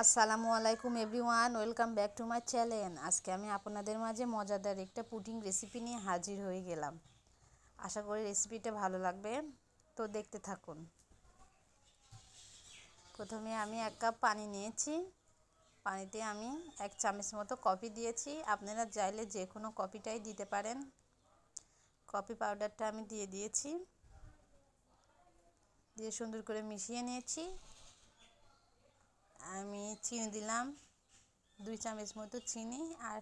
আসসালামু আলাইকুম everyone, welcome back to my channel. আজকে আমি আপনাদের মাঝে মজাদার একটা পুডিং রেসিপি নিয়ে হাজির হয়ে গেলাম। আশা করি রেসিপিটা ভালো লাগবে, তো দেখতে থাকুন। প্রথমে আমি এক কাপ পানি নিয়েছি। পানিতে আমি এক চামচ মতো কফি দিয়েছি। আপনারা চাইলে যে কোনো কফিটাই দিতে পারেন। কফি পাউডারটা আমি দিয়ে দিয়েছি। দিয়ে সুন্দর করে মিশিয়ে নিয়েছি। আমি চিনি দিলাম, দুই চামচ মতো চিনি আর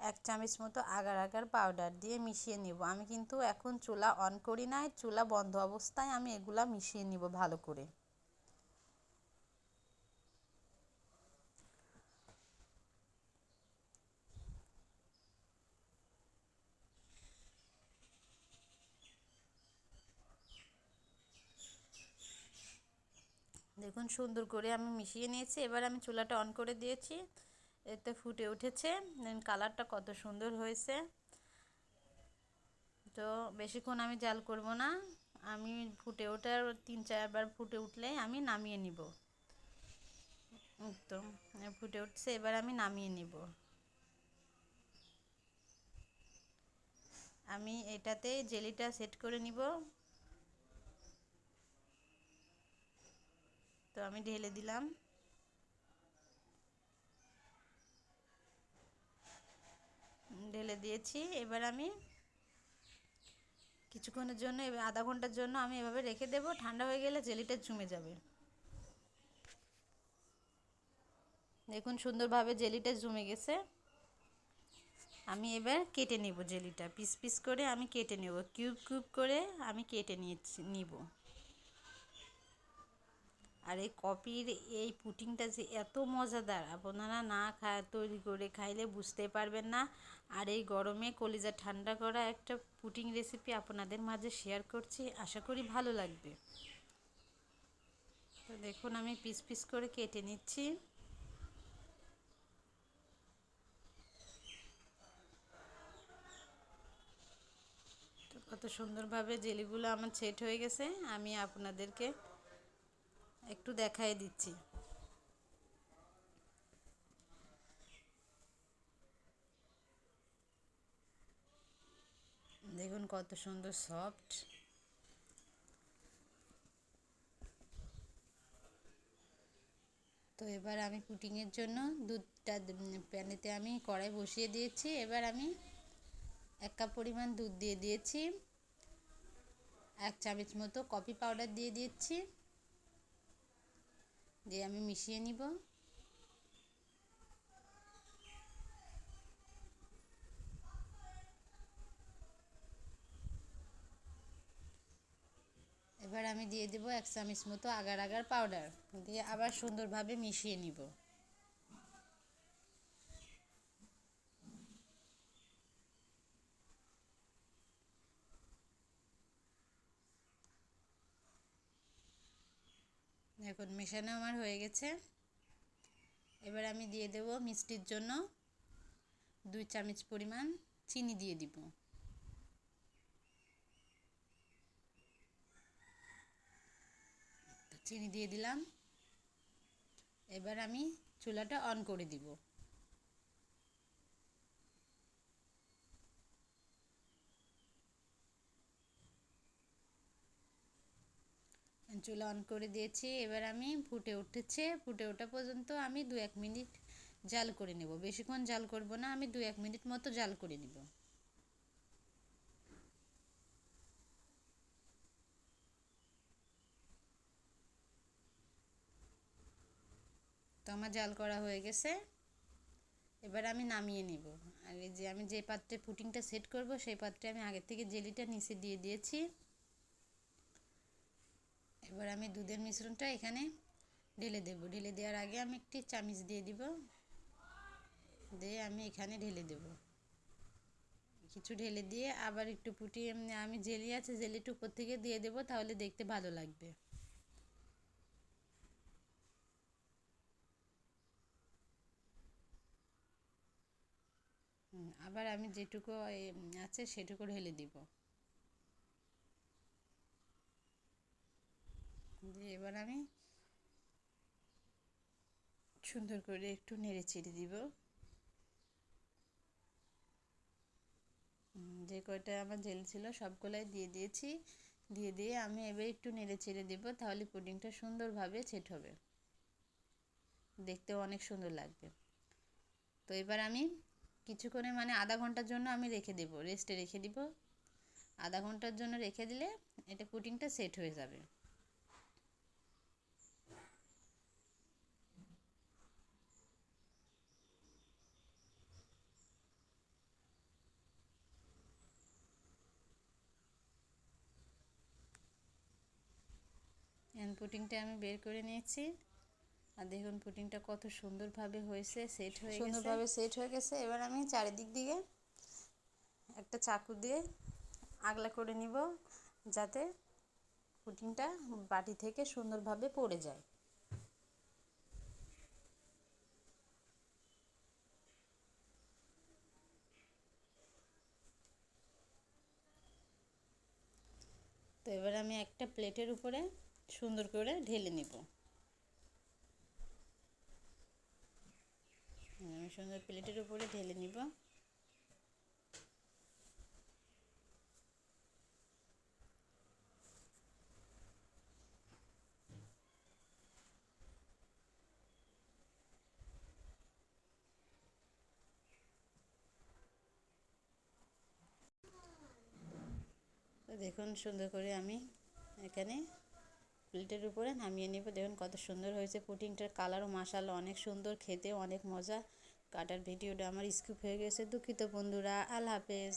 এক চামচ মতো আগার আগার পাউডার দিয়ে মিশিয়ে নিব। আমি কিন্তু এখন চুলা অন করি নাই, চুলা বন্ধ অবস্থায় আমি এগুলা মিশিয়ে নিব ভালো করে। দেখুন সুন্দর করে আমি মিশিয়ে নিয়েছি। এবার আমি চুলাটা অন করে দিয়েছি। এতে ফুটে উঠেছে। কালারটা কত সুন্দর হয়েছে। তো বেশিক্ষণ আমি জাল করব না। আমি ফুটে ওঠার তিন চারবার ফুটে উঠলে আমি নামিয়ে নিব। তো, ফুটে উঠছে, এবার আমি নামিয়ে নিব। আমি এটাতে জেলিটা সেট করে নিব। তো আমি ঢেলে দিলাম। ঢেলে দিয়েছি। এবার আমি কিছুক্ষণের জন্য আধা ঘণ্টার জন্য আমি এভাবে রেখে দেব। ঠান্ডা হয়ে গেলে জেলিটা জমে যাবে। দেখুন সুন্দরভাবে জেলিটা জমে গেছে। আমি এবার কেটে নেব জেলিটা। পিস পিস করে আমি কেটে নেব। কিউব কিউব করে আমি কেটে নিয়েছি, নিব। আর এই কপির এই পুটিংটা যে এত মজাদার, আপনারা না খা তৈরি করে খাইলে বুঝতে পারবেন না। আর এই গরমে কলিজা ঠান্ডা করা একটা পুটিং রেসিপি আপনাদের মাঝে শেয়ার করছি, আশা করি ভালো লাগবে। তো দেখুন, আমি পিস পিস করে কেটে নিচ্ছি। কত সুন্দরভাবে জেলিগুলো আমার সেট হয়ে গেছে, আমি আপনাদেরকে একটু দেখাই দিচ্ছি। দেখুন কত সুন্দর সফট। তো এবার আমি পুটিংয়ের জন্য দুধটা প্যানেতে আমি কড়াই বসিয়ে দিয়েছি। এবার আমি এক কাপ পরিমাণ দুধ দিয়ে দিয়েছি। এক চামচ মতো কফি পাউডার দিয়ে দিচ্ছি দিয়ে আমি মিশিয়ে নিব। এবার আমি দিয়ে দেব এক চামচ মতো আগার আগার পাউডার দিয়ে আবার সুন্দরভাবে মিশিয়ে নিব। এখন মেশানো আমার হয়ে গেছে। এবার আমি দিয়ে দেব মিষ্টির জন্য দুই চামচ পরিমাণ চিনি দিয়ে দিব। চিনি দিয়ে দিলাম। এবার আমি চুলাটা অন করে দিব। চুলা অন করে দিয়েছি। এবার আমি ফুটে উঠেছে। ফুটে ওঠা পর্যন্ত আমি দু এক মিনিট জাল করে নেব। বেশিক্ষণ জাল করব না, আমি দু এক মিনিট মতো জাল করে নেব। তো আমার জাল করা হয়ে গেছে। এবার আমি নামিয়ে নিব। আর এই যে আমি যে পাত্রে পুটিংটা সেট করব, সেই পাত্রে আমি আগের থেকে জেলিটা নিচে দিয়ে দিয়েছি। এবার আমি দুধের মিশ্রণটা এখানে ঢেলে দেব। ঢেলে দেওয়ার আগে আমি একটি চামিচ দিয়ে দিব। দিয়ে আমি এখানে ঢেলে দেব। কিছু ঢেলে দিয়ে আবার একটু ফুটিয়ে আমি জেলি আছে জেলিটা উপর থেকে দিয়ে দেব, তাহলে দেখতে ভালো লাগবে। আবার আমি যেটুকু আছে সেটুকু ঢেলে দিব। দিয়ে এবার আমি সুন্দর করে একটু নেড়ে চেড়ে দিব। যে কয়টা আমার জেল ছিল সবগুলাই দিয়ে দিয়েছি। দিয়ে দিয়ে আমি এবার একটু নেড়ে চেড়ে দেবো, তাহলে পুডিংটা সুন্দরভাবে সেট হবে। দেখতেও অনেক সুন্দর লাগবে। তো এবার আমি কিছুক্ষণে মানে আধা ঘণ্টার জন্য আমি রেখে দেবো রেস্টে রেখে দিব। আধা ঘণ্টার জন্য রেখে দিলে এটা পুডিংটা সেট হয়ে যাবে। পুটিংটা আমি বের করে নিয়েছি। আর দেখুন পুটিংটা কত সুন্দরভাবে হয়েছে সেট হয়ে গেছে। সুন্দরভাবে সেট হয়ে গেছে। এবার আমি চারিদিক দিকে একটা চাকু দিয়ে আগলা করে নিব যাতে পুটিংটা বাটি থেকে সুন্দরভাবে পড়ে যায়। তো এবার আমি একটা প্লেটের উপরে সুন্দর করে ঢেলে নিব। আমি সুন্দর প্লেটের উপরে ঢেলে নিব। দেখুন, সুন্দর করে আমি এখানে প্লেটের উপরে নামিয়ে নেব। দেখুন কত সুন্দর হয়েছে পুটিংটার কালারও মাসাল্লা অনেক সুন্দর খেতে, অনেক মজা। কাটার ভিডিওটা আমার স্কিপ হয়ে গেছে। দুঃখিত বন্ধুরা, আল্লাহ হাফেজ।